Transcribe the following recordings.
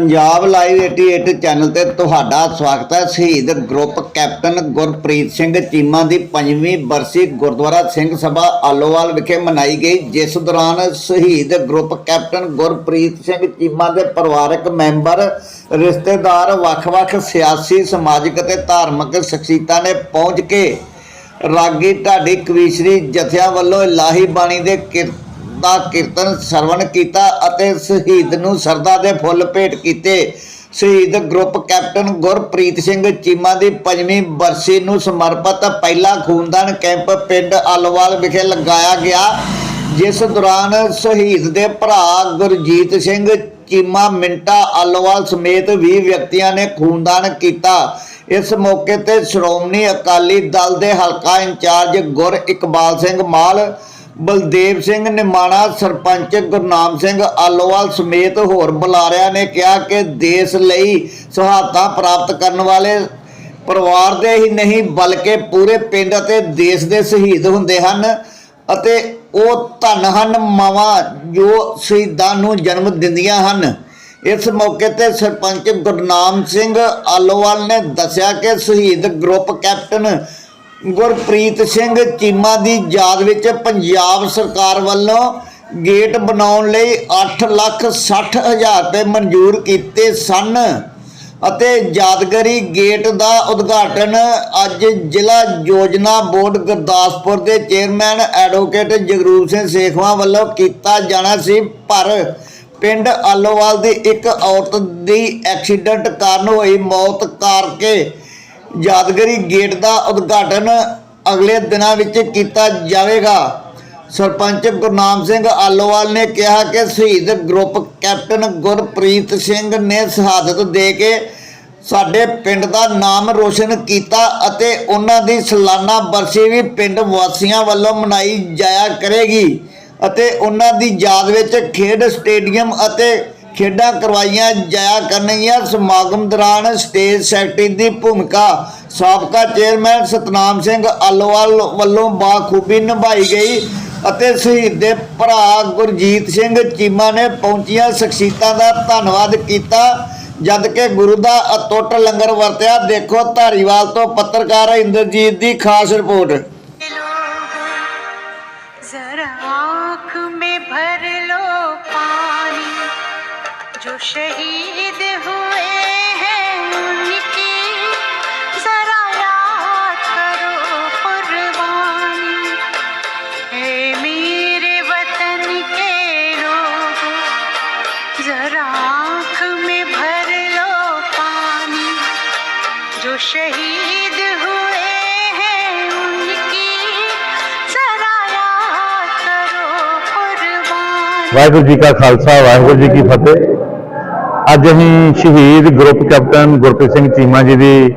Punjab live 88 channel ਤੇ ਤੁਹਾਡਾ ਸਵਾਗਤ ਹੈ। ਸ਼ਹੀਦ ਗਰੁੱਪ ਕੈਪਟਨ ਗੁਰਪ੍ਰੀਤ ਸਿੰਘ ਚੀਮਾ ਦੀ ਪੰਜਵੀਂ ਬਰਸੀ ਗੁਰਦੁਆਰਾ ਸਿੰਘ ਸਭਾ ਆਲੋਵਾਲ ਵਿਖੇ ਮਨਾਈ ਗਈ, ਜਿਸ ਦੌਰਾਨ ਸ਼ਹੀਦ ਗਰੁੱਪ ਕੈਪਟਨ ਗੁਰਪ੍ਰੀਤ ਸਿੰਘ ਚੀਮਾ ਦੇ ਪਰਿਵਾਰਕ ਮੈਂਬਰ, ਰਿਸ਼ਤੇਦਾਰ, ਵੱਖ-ਵੱਖ ਸਿਆਸੀ, ਸਮਾਜਿਕ ਅਤੇ ਧਾਰਮਿਕ ਸ਼ਖਸੀਅਤਾਂ ਨੇ ਪਹੁੰਚ ਕੇ ਰਾਗੀ ਢਾਡੀ ਕਵੀਸ਼ਰੀ ਜਥਿਆਂ ਵੱਲੋਂ ਇਲਾਹੀ ਬਾਣੀ ਦੇ ਕੀਰ- ਦਾ ਕੀਰਤਨ ਸਰਵਣ ਕੀਤਾ ਅਤੇ ਸ਼ਹੀਦ ਨੂੰ ਸਰਦਾ ਦੇ ਫੁੱਲ ਭੇਟ ਕੀਤੇ। ਸ਼ਹੀਦ ਗਰੁੱਪ ਕੈਪਟਨ ਗੁਰਪ੍ਰੀਤ ਸਿੰਘ ਚੀਮਾ ਦੀ ਪੰਜਵੀਂ ਬਰਸੀ ਨੂੰ ਸਮਰਪਿਤ ਪਹਿਲਾ ਖੂਨਦਾਨ ਕੈਂਪ ਪਿੰਡ ਅਲਵਾਲ ਵਿਖੇ ਲਗਾਇਆ ਗਿਆ, ਜਿਸ ਦੌਰਾਨ ਸ਼ਹੀਦ ਦੇ ਭਰਾ ਗੁਰਜੀਤ ਸਿੰਘ ਚੀਮਾ, ਮਿੰਟਾ ਅਲਵਾਲ ਸਮੇਤ 20 ਵਿਅਕਤੀਆਂ ਨੇ ਖੂਨਦਾਨ ਕੀਤਾ। ਇਸ ਮੌਕੇ ਤੇ ਸ਼੍ਰੋਮਣੀ ਅਕਾਲੀ ਦਲ ਦੇ ਹਲਕਾ ਇੰਚਾਰਜ ਗੁਰ ਇਕਬਾਲ ਸਿੰਘ ਮਾਲ ਬਲਦੇਵ ਸਿੰਘ ਨਿਮਾਣਾ, ਸਰਪੰਚ ਗੁਰਨਾਮ ਸਿੰਘ ਆਲੋਵਾਲ ਸਮੇਤ ਹੋਰ ਬੁਲਾਰਿਆਂ ਨੇ ਕਿਹਾ ਕਿ ਦੇਸ਼ ਲਈ ਸੁਹਾਤਾ ਪ੍ਰਾਪਤ ਕਰਨ ਵਾਲੇ ਪਰਿਵਾਰ ਦੇ ਹੀ ਨਹੀਂ, ਬਲਕਿ ਪੂਰੇ ਪਿੰਡ ਅਤੇ ਦੇਸ਼ ਦੇ ਸ਼ਹੀਦ ਹੁੰਦੇ ਹਨ ਅਤੇ ਉਹ ਧਨ ਹਨ, ਮਾਵਾਂ ਜੋ ਸ਼ਹੀਦਾਂ ਨੂੰ ਜਨਮ ਦਿੰਦੀਆਂ ਹਨ। ਇਸ ਮੌਕੇ ਤੇ ਸਰਪੰਚ ਗੁਰਨਾਮ ਸਿੰਘ ਆਲੋਵਾਲ ਨੇ ਦੱਸਿਆ ਕਿ ਸ਼ਹੀਦ ਗਰੁੱਪ ਕੈਪਟਨ ਗੁਰਪ੍ਰੀਤ ਸਿੰਘ ਚੀਮਾ ਦੀ ਯਾਦ ਵਿੱਚ ਪੰਜਾਬ ਸਰਕਾਰ ਵੱਲੋਂ ਗੇਟ ਬਣਾਉਣ ਲਈ 8 ਲੱਖ 60 ਹਜ਼ਾਰ ਰੁਪਏ ਮਨਜ਼ੂਰ ਕੀਤੇ ਸਨ ਅਤੇ ਯਾਦਗਾਰੀ ਗੇਟ ਦਾ ਉਦਘਾਟਨ ਅੱਜ ਜ਼ਿਲ੍ਹਾ ਯੋਜਨਾ ਬੋਰਡ ਗੁਰਦਾਸਪੁਰ ਦੇ ਚੇਅਰਮੈਨ ਐਡਵੋਕੇਟ ਜਗਰੂਪ ਸਿੰਘ ਸੇਖਵਾਂ ਵੱਲੋਂ ਕੀਤਾ ਜਾਣਾ ਸੀ, ਪਰ ਪਿੰਡ ਆਲੋਵਾਲ ਦੀ ਇੱਕ ਔਰਤ ਦੀ ਐਕਸੀਡੈਂਟ ਕਾਰਨ ਹੋਈ ਮੌਤ ਕਰਕੇ ਯਾਦਗਾਰੀ ਗੇਟ ਦਾ ਉਦਘਾਟਨ ਅਗਲੇ ਦਿਨਾਂ ਵਿੱਚ ਕੀਤਾ ਜਾਵੇਗਾ। ਸਰਪੰਚ ਗੁਰਨਾਮ ਸਿੰਘ ਆਲੋਵਾਲ ਨੇ ਕਿਹਾ ਕਿ ਸ਼ਹੀਦ ਗਰੁੱਪ ਕੈਪਟਨ ਗੁਰਪ੍ਰੀਤ ਸਿੰਘ ਨੇ ਸ਼ਹਾਦਤ ਦੇ ਕੇ ਸਾਡੇ ਪਿੰਡ ਦਾ ਨਾਮ ਰੋਸ਼ਨ ਕੀਤਾ ਅਤੇ ਉਹਨਾਂ ਦੀ ਸਾਲਾਨਾ ਬਰਸੀ ਵੀ ਪਿੰਡ ਵਾਸੀਆਂ ਵੱਲੋਂ ਮਨਾਈ ਜਾਇਆ ਕਰੇਗੀ ਅਤੇ ਉਹਨਾਂ ਦੀ ਯਾਦ ਵਿੱਚ ਖੇਡ ਸਟੇਡੀਅਮ ਅਤੇ ਖੇਡਾਂ ਕਰਵਾਈਆਂ ਜਾਇਆ ਕਰਨਗੀਆਂ। ਸਮਾਗਮ ਦੌਰਾਨ ਸਟੇਜ ਸੈਕਟਰੀ ਦੀ ਭੂਮਿਕਾ ਸਾਬਕਾ ਚੇਅਰਮੈਨ ਸਤਨਾਮ ਸਿੰਘ ਆਲੋਵਾਲ ਵੱਲੋਂ ਬਾਖੂਬੀ ਨਿਭਾਈ ਗਈ ਅਤੇ ਸ਼ਹੀਦ ਦੇ ਭਰਾ ਗੁਰਜੀਤ ਸਿੰਘ ਚੀਮਾ ਨੇ ਪਹੁੰਚੀਆਂ ਸ਼ਖਸੀਅਤਾਂ ਦਾ ਧੰਨਵਾਦ ਕੀਤਾ, ਜਦ ਕਿ ਗੁਰੂ ਦਾ ਅਟੁੱਟ ਲੰਗਰ ਵਰਤਿਆ। ਦੇਖੋ ਧਾਰੀਵਾਲ ਤੋਂ ਪੱਤਰਕਾਰ ਇੰਦਰਜੀਤ ਦੀ ਖਾਸ ਰਿਪੋਰਟ। शहीद हुए हैं उनकी। जरा याद करो कुर्बानी। ए मेरे वतन के लोगों, जरा आँख में भर लो पानी। जो शहीद हुए हैं उनकी, जरा याद करो कुर्बानी। वाहगुरु जी का खालसा, वाहगुरु जी की फतेह। ਅੱਜ ਅਸੀਂ ਸ਼ਹੀਦ ਗਰੁੱਪ ਕੈਪਟਨ ਗੁਰਪ੍ਰੀਤ ਸਿੰਘ ਚੀਮਾ ਜੀ ਦੀ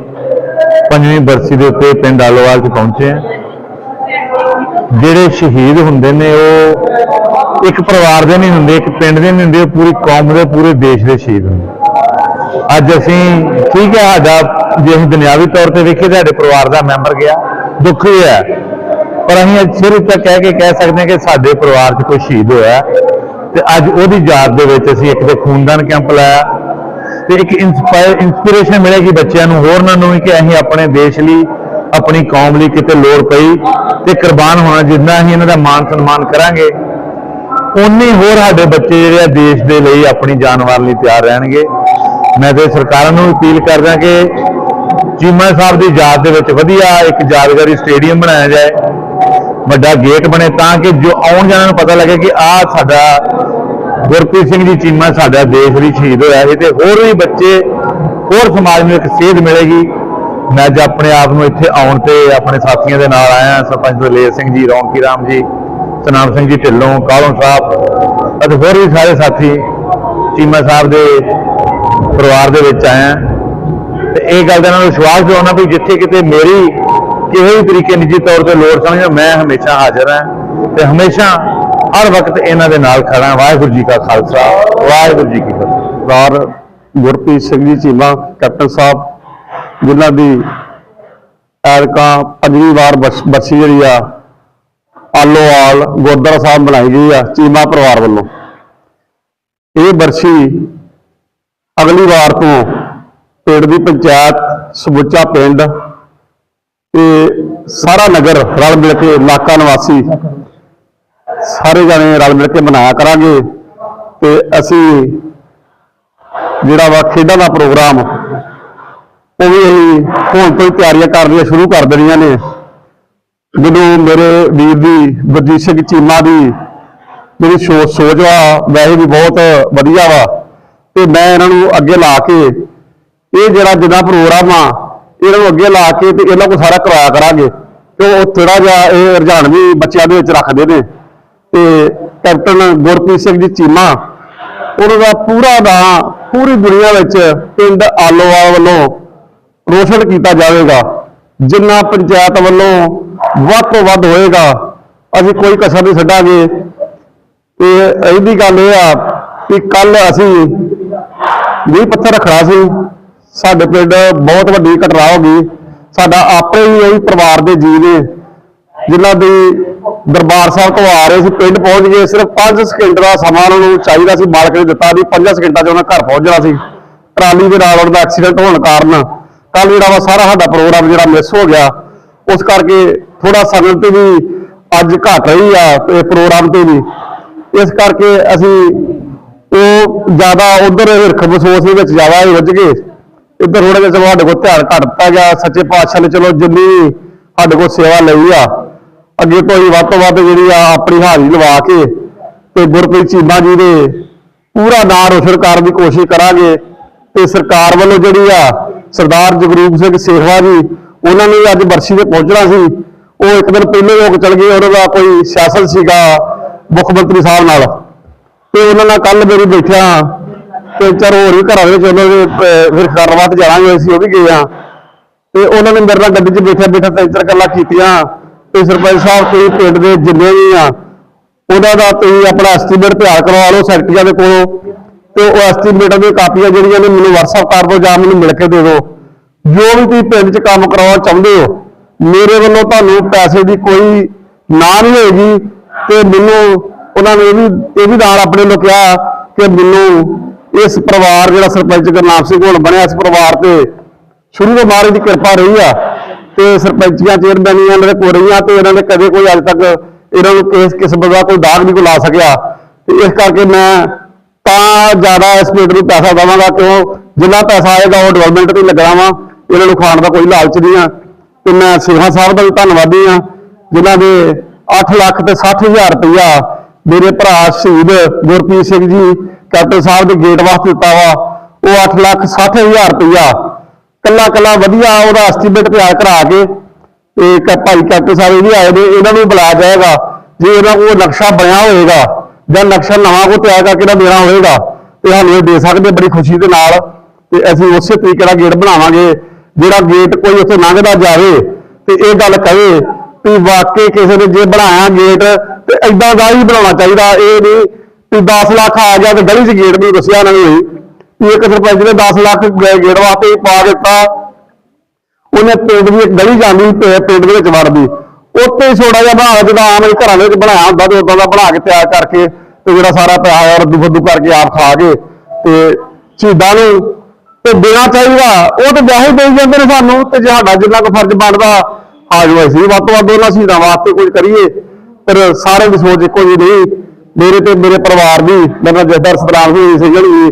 ਪੰਜਵੀਂ ਬਰਸੀ ਦੇ ਉੱਤੇ ਪਿੰਡ ਆਲੋਵਾਲ 'ਚ ਪਹੁੰਚੇ ਹਾਂ। ਜਿਹੜੇ ਸ਼ਹੀਦ ਹੁੰਦੇ ਨੇ, ਉਹ ਇੱਕ ਪਰਿਵਾਰ ਦੇ ਨਹੀਂ ਹੁੰਦੇ, ਇੱਕ ਪਿੰਡ ਦੇ ਨਹੀਂ ਹੁੰਦੇ ਪੂਰੀ ਕੌਮ ਦੇ, ਪੂਰੇ ਦੇਸ਼ ਦੇ ਸ਼ਹੀਦ ਹੁੰਦੇ। ਅੱਜ ਅਸੀਂ, ਠੀਕ ਹੈ ਸਾਡਾ, ਜੇ ਅਸੀਂ ਦੁਨਿਆਵੀ ਤੌਰ ਤੇ ਵੇਖੇ ਤਾਂ ਸਾਡੇ ਪਰਿਵਾਰ ਦਾ ਮੈਂਬਰ ਗਿਆ, ਦੁੱਖ ਹੀ ਹੈ। ਪਰ ਅਸੀਂ ਅੱਜ ਸਿਰ ਉੱਤੇ ਕਹਿ ਕੇ ਕਹਿ ਸਕਦੇ ਹਾਂ ਕਿ ਸਾਡੇ ਪਰਿਵਾਰ 'ਚ ਕੋਈ ਸ਼ਹੀਦ ਹੋਇਆ। ਤੇ ਅੱਜ ਉਹਦੀ ਯਾਦ ਦੇ ਵਿੱਚ ਅਸੀਂ ਇੱਕ ਤੇ ਖੂਨਦਾਨ ਕੈਂਪ ਲਾਇਆ। ਤੇ ਇੱਕ ਇਨਸਪਾਇਰ ਇਨਸਪੀਰੇਸ਼ਨ ਮਿਲੇਗੀ ਬੱਚਿਆਂ ਨੂੰ, ਹੋਰਨਾਂ ਨੂੰ ਵੀ ਕਿ ਅਸੀਂ ਆਪਣੇ ਦੇਸ਼ ਲਈ, ਆਪਣੀ ਕੌਮ ਲਈ ਕਿਤੇ ਲੋੜ ਪਈ। ਤੇ ਕੁਰਬਾਨ ਹੋਣਾ ਜਿੰਨਾ ਅਸੀਂ ਇਹਨਾਂ ਦਾ ਮਾਨ ਸਨਮਾਨ ਕਰਾਂਗੇ ਉਨੇ ਹੋਰ ਸਾਡੇ ਬੱਚੇ ਜਿਹੜੇ ਆ ਦੇਸ਼ ਦੇ ਲਈ ਆਪਣੀ ਜਾਨ ਵਾਰਨ ਲਈ ਤਿਆਰ ਰਹਿਣਗੇ। ਮੈਂ ਤੇ ਸਰਕਾਰਾਂ ਨੂੰ ਅਪੀਲ ਕਰਦਾ ਕਿ ਚੀਮਾ ਸਾਹਿਬ ਦੀ ਯਾਦ ਦੇ ਵਿੱਚ ਵਧੀਆ ਇੱਕ ਯਾਦਗਾਰੀ ਸਟੇਡੀਅਮ ਬਣਾਇਆ ਜਾਏ। ਵੱਡਾ ਗੇਟ ਬਣੇ ਤਾਂ ਕਿ ਜੋ ਆਉਣ ਜਾਣ ਨੂੰ ਪਤਾ ਲੱਗੇ ਕਿ ਆਹ ਸਾਡਾ ਗੁਰਪ੍ਰੀਤ ਸਿੰਘ ਜੀ ਚੀਮਾ ਸਾਡਾ ਦੇਸ਼ ਲਈ ਸ਼ਹੀਦ ਹੋਇਆ ਸੀ ਤੇ ਹੋਰ ਵੀ ਬੱਚੇ, ਹੋਰ ਸਮਾਜ ਨੂੰ ਇੱਕ ਸੇਧ ਮਿਲੇਗੀ। ਮੈਂ ਅੱਜ ਆਪਣੇ ਆਪ ਨੂੰ ਇੱਥੇ ਆਉਣ ਤੇ ਆਪਣੇ ਸਾਥੀਆਂ ਦੇ ਨਾਲ ਆਇਆ, ਸਰਪੰਚ ਦਲੇਰ ਸਿੰਘ ਜੀ ਰੌਣਕੀ ਰਾਮ ਜੀ, ਸਨਾਮ ਸਿੰਘ ਜੀ ਢਿੱਲੋਂ ਕਾਲੋਂ ਸਾਹਿਬ ਅਤੇ ਹੋਰ ਵੀ ਸਾਰੇ ਸਾਥੀ ਚੀਮਾ ਸਾਹਿਬ ਦੇ ਪਰਿਵਾਰ ਦੇ ਵਿੱਚ ਆਇਆ। ਤੇ ਇਹ ਗੱਲ ਦਾ ਇਹਨਾਂ ਨੂੰ ਵਿਸ਼ਵਾਸ ਦਿਵਾਉਣਾ ਵੀ ਜਿੱਥੇ ਕਿਤੇ ਮੇਰੀ ਕਿਸੇ ਵੀ ਤਰੀਕੇ ਨਿੱਜੀ ਤੌਰ ਤੇ ਲੋੜ ਸਮਝੋ ਮੈਂ ਹਮੇਸ਼ਾ ਹਾਜ਼ਰ ਹਾਂ ਤੇ ਹਮੇਸ਼ਾ ਹਰ ਵਕਤ ਇਹਨਾਂ ਦੇ ਨਾਲ ਖੜਾ ਵਾਹਿਗੁਰੂ ਜੀ ਕਾ ਖਾਲਸਾ, ਵਾਹਿਗੁਰੂ ਜੀ ਕੀ ਫਤਿਹ। ਸਰਦਾਰ ਗੁਰਪ੍ਰੀਤ ਸਿੰਘ ਜੀ, ਚੀਮਾ ਕੈਪਟਨ ਸਾਹਿਬ, ਜਿਨ੍ਹਾਂ ਦੀ ਐਰਕਾ ਪੰਜਵੀਂ ਵਾਰ ਬਰਸ- ਬਰਸੀ ਜਿਹੜੀ ਆ, ਆਲੋਵਾਲ ਗੁਰਦੁਆਰਾ ਸਾਹਿਬ ਬਣਾਈ ਗਈ ਆ ਚੀਮਾ ਪਰਿਵਾਰ ਵੱਲੋਂ। ਇਹ ਬਰਸੀ ਅਗਲੀ ਵਾਰ ਤੋਂ ਪਿੰਡ ਦੀ ਪੰਚਾਇਤ ਸਮੁੱਚਾ ਪਿੰਡ ਤੇ ਸਾਰਾ ਨਗਰ ਰਲ ਮਿਲ ਕੇ ਇਲਾਕਾ ਨਿਵਾਸੀ ਸਾਰੇ ਜਾਣੇ ਰਲ ਮਿਲ ਕੇ ਮਨਾਇਆ ਕਰਾਂਗੇ ਤੇ ਅਸੀਂ ਜਿਹੜਾ ਵਾ ਖੇਡਾਂ ਦਾ ਪ੍ਰੋਗਰਾਮ, ਉਹ ਵੀ ਅਸੀਂ ਹੁਣ ਤੋਂ ਹੀ ਤਿਆਰੀਆਂ ਕਰਨੀਆਂ ਸ਼ੁਰੂ ਕਰ ਦੇਣੀਆਂ ਨੇ। ਜਦੋਂ ਮੇਰੇ ਵੀਰ ਦੀ, ਗੁਰਜੀਤ ਸਿੰਘ ਚੀਮਾ ਦੀ ਜਿਹੜੀ ਸੋਚ ਸੋਚ ਵਾ, ਵੈਸੇ ਵੀ ਬਹੁਤ ਵਧੀਆ ਵਾ। ਤੇ ਮੈਂ ਇਹਨਾਂ ਨੂੰ ਅੱਗੇ ਲਾ ਕੇ ਇਹ ਜਿਹੜਾ ਜਿੰਨਾ ਪ੍ਰੋਗਰਾਮ ਆ ਇਹਨਾਂ ਨੂੰ ਅੱਗੇ ਲਾ ਕੇ ਤੇ ਇਹਨਾਂ ਕੋਲ ਸਾਰਾ ਕਰਵਾਇਆ ਕਰਾਂਗੇ ਤੇ ਉਹ ਥੋੜਾ ਜਿਹਾ ਇਹ ਰੁਝਾਨ ਵੀ ਬੱਚਿਆਂ ਦੇ ਵਿੱਚ ਰੱਖਦੇ ਨੇ। ਤੇ ਕੈਪਟਨ ਗੁਰਪ੍ਰੀਤ ਸਿੰਘ ਜੀ ਚੀਮਾ, ਉਹਨਾਂ ਦਾ ਪੂਰਾ ਨਾਂ ਪੂਰੀ ਦੁਨੀਆ ਵਿੱਚ ਪਿੰਡ ਆਲੋਵਾਲ ਵੱਲੋਂ ਰੋਸ਼ਨ ਕੀਤਾ ਜਾਵੇਗਾ। ਜਿੰਨਾ ਪੰਚਾਇਤ ਵੱਲੋਂ ਵੱਧ ਤੋਂ ਵੱਧ ਹੋਏਗਾ, ਅਸੀਂ ਕੋਈ ਕਸਰ ਨਹੀਂ ਛੱਡਾਂਗੇ। ਤੇ ਇਹਦੀ ਗੱਲ ਇਹ ਆ ਕਿ ਕੱਲ ਅਸੀਂ ਵੀਹ ਪੱਥਰ ਰੱਖਣਾ ਸੀ। ਸਾਡੇ ਪਿੰਡ ਬਹੁਤ ਵੱਡੀ ਘਟਨਾ ਹੋ ਗਈ। ਸਾਡਾ ਆਪਣੇ ਹੀ ਉਹੀ ਪਰਿਵਾਰ ਦੇ ਜੀ ਨੇ, ਜਿਨ੍ਹਾਂ ਦੀ ਦਰਬਾਰ ਸਾਹਿਬ ਤੋਂ ਆ ਰਹੇ ਸੀ, ਪਿੰਡ ਪਹੁੰਚ ਗਏ। ਸਿਰਫ 5 ਸਕਿੰਟ ਦਾ ਸਮਾਂ ਉਹਨਾਂ ਨੂੰ ਚਾਹੀਦਾ ਸੀ, ਮਾਲਕ ਨੇ ਦਿੱਤਾ ਵੀ 5 ਸਕਿੰਟਾਂ 'ਚ ਉਹਨਾਂ ਘਰ ਪਹੁੰਚ ਜਾਣਾ ਸੀ। ਟਰਾਲੀ ਦੇ ਨਾਲ ਉਹਨਾਂ ਦਾ ਐਕਸੀਡੈਂਟ ਹੋਣ ਕਾਰਨ ਕੱਲ ਜਿਹੜਾ ਵਾ ਸਾਰਾ ਸਾਡਾ ਪ੍ਰੋਗਰਾਮ ਜਿਹੜਾ ਮਿਸ ਹੋ ਗਿਆ। ਉਸ ਕਰਕੇ ਥੋੜਾ ਸਮੇਂ ਤੇ ਵੀ ਅੱਜ ਘਟ ਰਹੀ ਆ ਤੇ ਪ੍ਰੋਗਰਾਮ ਤੇ ਵੀ। ਇਸ ਕਰਕੇ ਅਸੀਂ ਉਹ ਜ਼ਿਆਦਾ ਉਧਰ ਹਿਰਖ ਬਸੋਸ ਦੇ ਵਿੱਚ ਜ਼ਿਆਦਾ ਹੀ ਵੱਜ ਗਏ। ਇੱਧਰ ਥੋੜਾ ਜਿਹਾ ਚਲੋ ਸਾਡੇ ਕੋਲ ਧਿਆਨ ਘੱਟ ਦਿੱਤਾ ਗਿਆ, ਸੱਚੇ ਪਾਤਸ਼ਾਹ ਨੇ ਚਲੋ ਜਿੰਨੀ ਸਾਡੇ ਕੋਲ ਸੇਵਾ ਲਈ ਆ। ਅੱਗੇ ਤੋਂ ਹੀ ਵੱਧ ਤੋਂ ਵੱਧ ਜਿਹੜੀ ਆ ਆਪਣੀ ਹਾਜ਼ਰੀ ਲਵਾ ਕੇ ਤੇ ਗੁਰਪ੍ਰੀਤ ਚੀਮਾ ਜੀ ਦੇ ਪੂਰਾ ਨਾਂ ਰੋਸ਼ਨ ਕਰਨ ਦੀ ਕੋਸ਼ਿਸ਼ ਕਰਾਂਗੇ ਤੇ ਸਰਕਾਰ ਵੱਲੋਂ ਜਿਹੜੀ ਆ ਸਰਦਾਰ ਜਗਰੂਪ ਸਿੰਘ ਸੇਖਵਾ ਜੀ, ਉਹਨਾਂ ਨੇ ਵੀ ਅੱਜ ਬਰਸੀ ਤੇ ਪਹੁੰਚਣਾ ਸੀ। ਉਹ ਇੱਕ ਦਿਨ ਪਹਿਲੇ ਲੋਕ ਚਲ ਗਏ, ਉਹਨਾਂ ਦਾ ਕੋਈ ਸਿਆਸਤ ਸੀਗਾ ਮੁੱਖ ਮੰਤਰੀ ਸਾਹਿਬ ਨਾਲ। ਤੇ ਉਹਨਾਂ ਨਾਲ ਕੱਲ ਮੇਰੀ ਬੈਠਿਆ ਤੇ ਚਾਰ ਹੋਰ ਵੀ ਘਰਾਂ ਦੇ ਵਿੱਚ ਉਹਨਾਂ ਦੇ ਅਹ, ਫਿਰ ਖਰਵਾਤ ਜਾਣਾਂਗੇ ਅਸੀਂ ਉਹ ਵੀ ਗਏ ਆ। ਤੇ ਉਹਨਾਂ ਨੇ ਮੇਰੇ ਨਾਲ ਗੱਡੀ 'ਚ ਬੈਠਿਆ ਬੈਠਾ ਤਿੰਨ ਚਾਰ ਗੱਲਾਂ ਕੀਤੀਆਂ। ਤੇ ਸਰਪੰਚ ਸਾਹਿਬ ਤੁਸੀਂ ਪਿੰਡ ਦੇ ਜਿੰਨੇ ਵੀ ਆ ਉਹਨਾਂ ਦਾ ਤੁਸੀਂ ਆਪਣਾ ਐਸਟੀਮੇਟ ਤਿਆਰ ਕਰਵਾ ਲਓ ਸੈਕਟਰੀਆਂ ਦੇ ਕੋਲੋਂ। ਤੇ ਉਹ ਐਸਟੀਮੇਟ ਦੀਆਂ ਕਾਪੀਆਂ ਜਿਹੜੀਆਂ ਨੇ ਮੈਨੂੰ WhatsApp ਕਰ ਦਿਓ ਜਾਂ ਮੈਨੂੰ ਮਿਲ ਕੇ ਦੇ ਦਿਓ। ਜੋ ਵੀ ਤੁਸੀਂ ਪਿੰਡ 'ਚ ਕੰਮ ਕਰਾਉਣਾ ਚਾਹੁੰਦੇ ਹੋ ਮੇਰੇ ਵੱਲੋਂ ਤੁਹਾਨੂੰ ਪੈਸੇ ਦੀ ਕੋਈ ਨਾ ਨਹੀਂ ਹੋਏਗੀ। ਤੇ ਮੈਨੂੰ ਉਹਨਾਂ ਨੇ ਇਹ ਵੀ ਇਹ ਵੀ ਨਾਲ ਆਪਣੇ ਨੂੰ ਕਿਹਾ ਕਿ ਮੈਨੂੰ ਇਸ ਪਰਿਵਾਰ ਜਿਹੜਾ ਸਰਪੰਚ ਗੁਰਨਾਮ ਸਿੰਘ ਹੁਣ ਬਣਿਆ ਇਸ ਪਰਿਵਾਰ ਤੇ, ਸ਼ੁਰੂ ਤੋਂ ਮਹਾਰਾਜ ਦੀ ਕਿਰਪਾ ਰਹੀ ਆ। ਤੇ ਸਰਪੰਚੀਆਂ ਚੇਅਰਮੈਨੀਆਂ ਇਹਨਾਂ ਦੇ ਕੋਲ ਰਹੀਆਂ ਤੇ ਇਹਨਾਂ ਨੇ ਕਦੇ ਕੋਈ ਅੱਜ ਤੱਕ ਇਹਨਾਂ ਨੂੰ ਕਿਸ ਕਿਸਮ ਦਾ ਕੋਈ ਦਾਗ ਨਹੀਂ ਕੋ ਲਾ ਸਕਿਆ। ਤੇ ਇਸ ਕਰਕੇ ਮੈਂ ਤਾਂ ਜ਼ਿਆਦਾ ਇਸ ਪਿੰਡ ਨੂੰ ਪੈਸਾ ਦੇਵਾਂਗਾ, ਕਿਉਂ? ਜਿੰਨਾ ਪੈਸਾ ਆਏਗਾ ਉਹ ਡਿਵੈਲਪਮੈਂਟ ਤੇ ਹੀ ਲੱਗਣਾ ਵਾ। ਇਹਨਾਂ ਨੂੰ ਖਾਣ ਦਾ ਕੋਈ ਲਾਲਚ ਨਹੀਂ ਆ। ਤੇ ਮੈਂ ਸਿੰਘਾਂ ਸਾਹਿਬ ਦਾ ਵੀ ਧੰਨਵਾਦੀ ਆ, ਜਿਨ੍ਹਾਂ ਦੇ 8 ਲੱਖ ਤੇ 60000 ਰੁਪਇਆ ਮੇਰੇ ਭਰਾ ਸ਼ਹੀਦ ਗੁਰਪ੍ਰੀਤ ਸਿੰਘ ਜੀ ਕੈਪਟਨ ਸਾਹਿਬ ਦੇ ਗੇਟ ਵਾਸਤੇ ਦਿੱਤਾ ਵਾ, ਉਹ 8 ਲੱਖ 60000 ਰੁਪਇਆ ਕੱਲਾ ਕੱਲਾ ਵਧੀਆ ਉਹਦਾ ਐਸਟੀਮੇਟ ਤਿਆਰ ਕਰਾ ਕੇ ਤੇ ਭਾਈ ਕੈਪਟਨ ਸਾਹਿਬ ਵੀ ਆਏ ਨੇ, ਇਹਨਾਂ ਨੂੰ ਬੁਲਾਇਆ ਜਾਏਗਾ। ਜੇ ਇਹਨਾਂ ਕੋਲ ਨਕਸ਼ਾ ਬਣਿਆ ਹੋਏਗਾ, ਜਾਂ ਨਕਸ਼ਾ ਨਵਾਂ ਕੋ ਤਿਆਰ ਕਰਕੇ ਇਹਨਾਂ ਦੇਣਾ ਹੋਏਗਾ, ਤੇ ਸਾਨੂੰ ਇਹ ਦੇ ਸਕਦੇ ਬੜੀ ਖੁਸ਼ੀ ਦੇ ਨਾਲ। ਤੇ ਅਸੀਂ ਉਸੇ ਤਰੀਕੇ ਦਾ ਗੇਟ ਬਣਾਵਾਂਗੇ, ਜਿਹੜਾ ਗੇਟ ਕੋਈ ਉੱਥੇ ਲੰਘਦਾ ਜਾਵੇ, ਤੇ ਇਹ ਗੱਲ ਕਹੇ ਵੀ ਵਾਕਈ ਕਿਸੇ ਨੇ ਜੇ ਬਣਾਇਆ ਗੇਟ, ਤੇ ਐਦਾਂ ਦਾ ਹੀ ਬਣਾਉਣਾ ਚਾਹੀਦਾ। ਇਹ ਨਹੀਂ ਵੀ 10 ਲੱਖ ਆ ਗਿਆ ਤੇ ਗਲੀ 'ਚ ਗੇਟ ਨਹੀਂ ਦੱਸਿਆ ਇਹਨਾਂ ਨੂੰ ਵੀ ਇੱਕ ਸਰਪੰਚ ਨੇ 10 ਲੱਖ ਗ- ਗੇਟ ਵਾਸਤੇ ਹੀ ਪਾ ਦਿੱਤਾ। ਉਹਨੇ ਪਿੰਡ ਦੀ ਇੱਕ ਗਲੀ ਜਾਂਦੀ ਪਿੰਡ ਦੇ ਵਿੱਚ ਵੜਦੀ। ਉੱਤੇ ਹੀ ਛੋੜਾ ਜਿਹਾ ਬਣਾ ਜਿਹਦਾ ਆਮ ਹੀ ਘਰਾਂ ਦੇ ਵਿੱਚ ਬਣਾਇਆ ਹੁੰਦਾ ਤੇ ਉਦਾਂ ਦਾ ਬਣਾ ਕੇ ਤਿਆਰ ਕਰਕੇ ਤੇ ਜਿਹੜਾ ਸਾਰਾ ਪਿਆ ਰੱਦੂ ਫੱਦੂ ਕਰਕੇ ਆਪ ਖਾ ਕੇ ਤੇ ਸ਼ਹੀਦਾਂ ਨੂੰ ਤੇ ਦੇਣਾ ਚਾਹੀਦਾ, ਉਹ ਤੇ ਵਿਆਹ ਹੀ ਦੇਈ ਜਾਂਦੇ ਨੇ ਸਾਨੂੰ ਤੇ ਜੇ ਸਾਡਾ ਜਿੰਨਾ ਕੁ ਫਰਜ਼ ਬਣਦਾ ਹਾਜ਼ਰ ਹੋਏ ਸੀ ਵੱਧ ਤੋਂ ਵੱਧ ਉਹਨਾਂ ਸ਼ਹੀਦਾਂ ਵਾਸਤੇ ਕੁਝ ਕਰੀਏ। ਪਰ ਸਾਰੇ ਦੀ ਸੋਚ ਇੱਕੋ ਜਿਹੀ ਨਹੀਂ ਮੇਰੇ ਤੇ ਮੇਰੇ ਪਰਿਵਾਰ ਦੀ, ਮੇਰਾ ਜੱਦਰ ਸਤਰਾਮ ਸਿੰਘ ਸਿੰਘ ਜੀ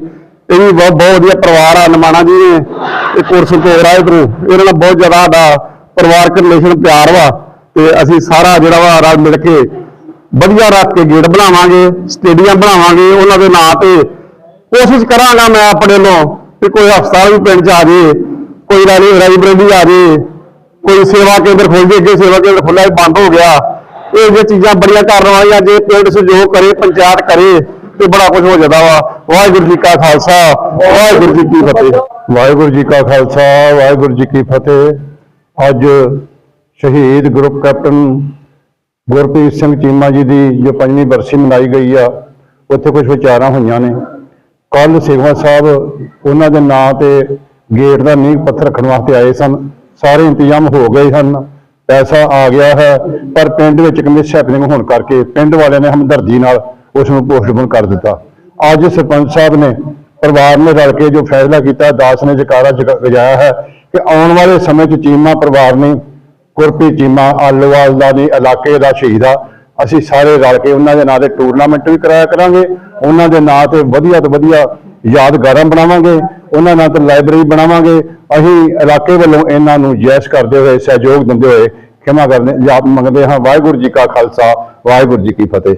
ਇਹ ਵੀ ਬਹੁਤ ਬਹੁਤ ਵਧੀਆ ਪਰਿਵਾਰ ਆ, ਨਮਾਣਾ ਜੀ ਨੇ, ਇਹ ਕੋਰਸ ਤੋਂ ਰਾਇਤ ਨੂੰ ਇਹਨਾਂ ਨਾਲ ਬਹੁਤ ਜ਼ਿਆਦਾ ਦਾ ਪਰਿਵਾਰਕ ਰਿਲੇਸ਼ਨ ਪਿਆਰ ਵਾ, ਤੇ ਅਸੀਂ ਸਾਰਾ ਜਿਹੜਾ ਵਾ ਰਲ ਮਿਲ ਕੇ ਵਧੀਆ ਰੱਖ ਕੇ ਗੇਟ ਬਣਾਵਾਂਗੇ ਸਟੇਡੀਅਮ ਬਣਾਵਾਂਗੇ, ਉਹਨਾਂ ਦੇ ਨਾਂ ਤੇ ਕੋਸ਼ਿਸ਼ ਕਰਾਂਗਾ ਮੈਂ ਆਪਣੇ ਵੱਲੋਂ ਕਿ ਕੋਈ ਹਸਪਤਾਲ ਵੀ ਪਿੰਡ 'ਚ ਆ ਜੇ, ਕੋਈ ਰਾਣੀ ਲਾਇਬ੍ਰੇਰੀ ਆ ਜੇ, ਕੋਈ ਸੇਵਾ ਕੇਂਦਰ ਖੋਲ ਜੇ, ਅੱਗੇ ਸੇਵਾ ਕੇਂਦਰ ਖੁੱਲਾ ਬੰਦ ਹੋ ਗਿਆ। ਇਹ ਜੇ ਚੀਜ਼ਾਂ ਬੜੀਆਂ ਕਰਨ ਵਾਲੀਆਂ ਜੇ ਪਿੰਡ ਸਹਿਯੋਗ ਕਰੇ, ਪੰਚਾਇਤ ਕਰੇ, ਤੇ ਬੜਾ ਕੁਝ ਹੋ ਜਾਂਦਾ ਵਾ। ਵਾਹਿਗੁਰੂ ਜੀ ਕਾ ਖਾਲਸਾ, ਵਾਹਿਗੁਰੂ ਜੀ ਕੀ ਫਤਿਹ। ਵਾਹਿਗੁਰੂ ਜੀ ਕਾ ਖਾਲਸਾ, ਵਾਹਿਗੁਰੂ ਜੀ ਕੀ ਫਤਿਹ। ਅੱਜ ਸ਼ਹੀਦ ਗਰੁੱਪ ਕੈਪਟਨ ਗੁਰਪ੍ਰੀਤ ਸਿੰਘ ਚੀਮਾ ਜੀ ਦੀ ਜੋ ਪੰਜਵੀਂ ਬਰਸੀ ਮਨਾਈ ਗਈ ਆ, ਉੱਥੇ ਕੁਝ ਵਿਚਾਰਾਂ ਹੋਈਆਂ ਨੇ। ਕੱਲ ਸੇਵਾ ਸਾਹਿਬ, ਉਹਨਾਂ ਦੇ ਨਾਂ ਤੇ ਗੇਟ ਦਾ ਨੀਂਹ ਪੱਥਰ ਰੱਖਣ ਵਾਸਤੇ ਆਏ ਸਨ। ਸਾਰੇ ਇੰਤਜ਼ਾਮ ਹੋ ਗਏ ਹਨ। ਪੈਸਾ ਆ ਗਿਆ ਹੈ, ਪਰ ਪਿੰਡ ਵਿੱਚ ਇੱਕ ਮਿਸ ਹੈਪਨਿੰਗ ਹੋਣ ਕਰਕੇ ਪਿੰਡ ਵਾਲਿਆਂ ਨੇ ਹਮਦਰਦੀ ਨਾਲ ਉਸ ਨੂੰ ਪੋਸਟਪੋਨ ਕਰ ਦਿੱਤਾ। ਅੱਜ ਸਰਪੰਚ ਸਾਹਿਬ ਨੇ ਪਰਿਵਾਰ ਨੇ ਰਲ ਕੇ ਜੋ ਫੈਸਲਾ ਕੀਤਾ, ਦਾਸ ਨੇ ਜਕਾਰਾ ਜਗਾ- ਵਜਾਇਆ ਹੈ ਕਿ ਆਉਣ ਵਾਲੇ ਸਮੇਂ 'ਚ ਚੀਮਾ ਪਰਿਵਾਰ ਨੇ ਗੁਰਪ੍ਰੀਤ ਚੀਮਾ, ਆਲੋਵਾਲ ਦਾ ਨਹੀਂ, ਇਲਾਕੇ ਦਾ ਸ਼ਹੀਦ ਆ। ਅਸੀਂ ਸਾਰੇ ਰਲ ਕੇ ਉਹਨਾਂ ਦੇ ਨਾਂ ਤੇ ਟੂਰਨਾਮੈਂਟ ਵੀ ਕਰਾਇਆ ਕਰਾਂਗੇ, ਉਹਨਾਂ ਦੇ ਨਾਂ ਤੇ ਵਧੀਆ ਤੋਂ ਵਧੀਆ ਯਾਦਗਾਰਾਂ ਬਣਾਵਾਂਗੇ, ਉਹਨਾਂ ਨਾਲ ਤੇ ਲਾਇਬ੍ਰੇਰੀ ਬਣਾਵਾਂਗੇ। ਅਸੀਂ ਇਲਾਕੇ ਵੱਲੋਂ ਇਹਨਾਂ ਨੂੰ ਜੈਸ਼ ਕਰਦੇ ਹੋਏ, ਸਹਿਯੋਗ ਦਿੰਦੇ ਹੋਏ ਖਿਮਾ ਕਰਦੇ ਯਾਦ ਮੰਗਦੇ ਹਾਂ। ਵਾਹਿਗੁਰੂ ਜੀ ਕਾ ਖਾਲਸਾ, ਵਾਹਿਗੁਰੂ ਜੀ ਕੀ ਫਤਿਹ।